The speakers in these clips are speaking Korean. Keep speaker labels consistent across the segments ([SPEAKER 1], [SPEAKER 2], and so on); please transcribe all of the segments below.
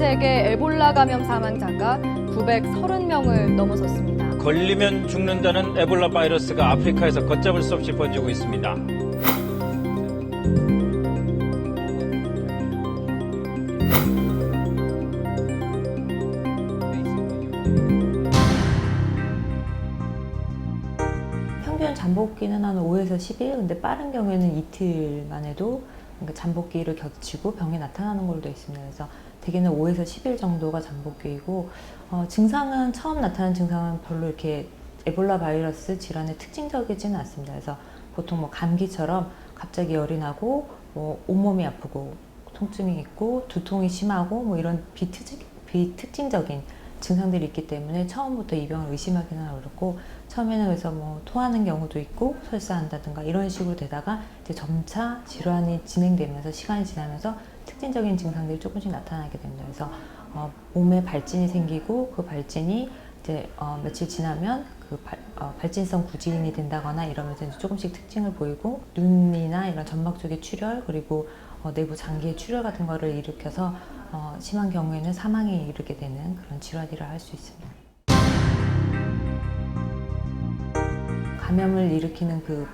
[SPEAKER 1] 세계 에볼라 감염 사망자가 930명을 넘어섰습니다.
[SPEAKER 2] 걸리면 죽는다는 에볼라 바이러스가 아프리카에서 걷잡을 수 없이 번지고 있습니다.
[SPEAKER 3] 평균 잠복기는 한 5에서 10일, 근데 빠른 경우에는 이틀만 해도 그러니까 잠복기를 겹치고 병이 나타나는 걸로 되어 있습니다. 그래서 대개는 5에서 10일 정도가 잠복기이고 어, 증상은 처음 나타나는 증상은 별로 이렇게 에볼라 바이러스 질환의 특징적이지는 않습니다. 그래서 보통 뭐 감기처럼 갑자기 열이 나고 뭐 온몸이 아프고 통증이 있고 두통이 심하고 뭐 이런 비특, 비특징적인 증상들이 있기 때문에 처음부터 이 병을 의심하기는 어렵고 처음에는 그래서 뭐 토하는 경우도 있고 설사한다든가 이런 식으로 되다가 이제 점차 질환이 진행되면서 시간이 지나면서 특징적인 증상들이 조금씩 나타나게 됩니다. 그래서 어, 몸에 발진이 생기고 그 발진이 이제 어, 며칠 지나면 그 발, 어, 발진성 구진이 된다거나 이러면서 이제 조금씩 특징을 보이고 눈이나 이런 점막 쪽의 출혈 그리고 어, 내부 장기의 출혈 같은 거를 일으켜서 어, 심한 경우에는 사망에 이르게 되는 그런 질환이라 할 수 있습니다. 감염을 일으키는 그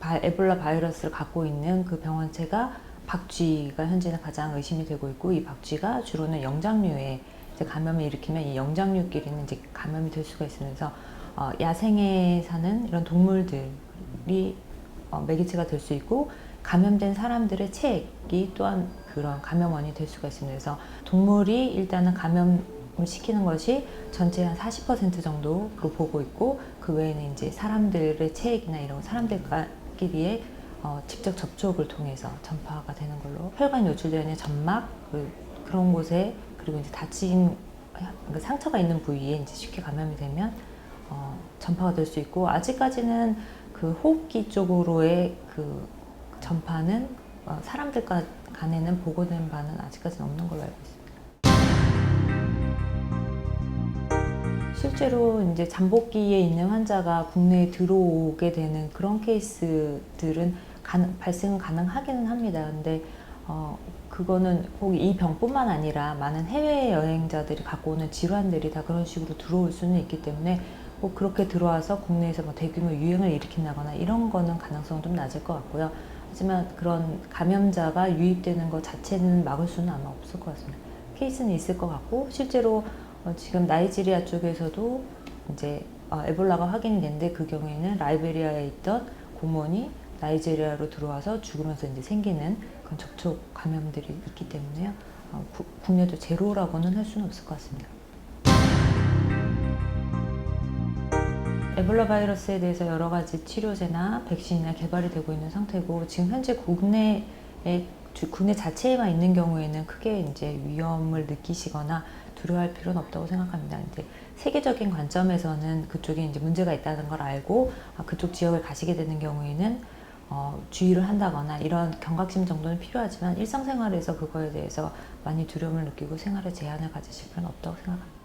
[SPEAKER 3] 바- 에볼라 바이러스를 갖고 있는 그 병원체가 박쥐가 현재는 가장 의심이 되고 있고 이 박쥐가 주로는 영장류에 감염을 일으키면 이 영장류끼리는 이제 감염이 될 수가 있으면서 어, 야생에 사는 이런 동물들이 어, 매개체가 될 수 있고 감염된 사람들의 체액이 또한 그런 감염원이 될 수가 있습니다. 그래서 동물이 일단은 감염을 시키는 것이 전체 한 40% 정도로 보고 있고 그 외에는 이제 사람들의 체액이나 이런 사람들끼리의 어, 직접 접촉을 통해서 전파가 되는 걸로 혈관 노출되어 있는 점막 그, 그런 곳에 그리고 이제 다친 그 상처가 있는 부위에 이제 쉽게 감염이 되면 어, 전파가 될 수 있고 아직까지는 그 호흡기 쪽으로의 그 전파는 어, 사람들 간- 간에는 보고된 바는 아직까지는 없는 걸로 알고 있습니다. 실제로 이제 잠복기에 있는 환자가 국내에 들어오게 되는 그런 케이스들은 가능, 발생은 가능하기는 합니다. 근데 어, 그거는 꼭 이 병뿐만 아니라 많은 해외 여행자들이 갖고 오는 질환들이 다 그런 식으로 들어올 수는 있기 때문에 꼭 그렇게 들어와서 국내에서 뭐 대규모 유행을 일으킨다거나 이런 거는 가능성은 좀 낮을 것 같고요. 하지만 그런 감염자가 유입되는 것 자체는 막을 수는 아마 없을 것 같습니다. 케이스는 있을 것 같고 실제로 어, 지금 나이지리아 쪽에서도 이제 어, 에볼라가 확인이 됐는데 그 경우에는 라이베리아에 있던 공무원이 나이지리아로 들어와서 죽으면서 이제 생기는 그런 접촉 감염들이 있기 때문에요. 어, 구- 국내도 제로라고는 할 수는 없을 것 같습니다. 에볼라 바이러스에 대해서 여러 가지 치료제나 백신이나 개발이 되고 있는 상태고 지금 현재 국내에 주- 국내 자체에만 있는 경우에는 크게 이제 위험을 느끼시거나 두려워할 필요는 없다고 생각합니다. 이제 세계적인 관점에서는 그쪽에 이제 문제가 있다는 걸 알고 아, 그쪽 지역을 가시게 되는 경우에는 어, 주의를 한다거나 이런 경각심 정도는 필요하지만 일상생활에서 그거에 대해서 많이 두려움을 느끼고 생활에 제한을 가지실 필요는 없다고 생각합니다.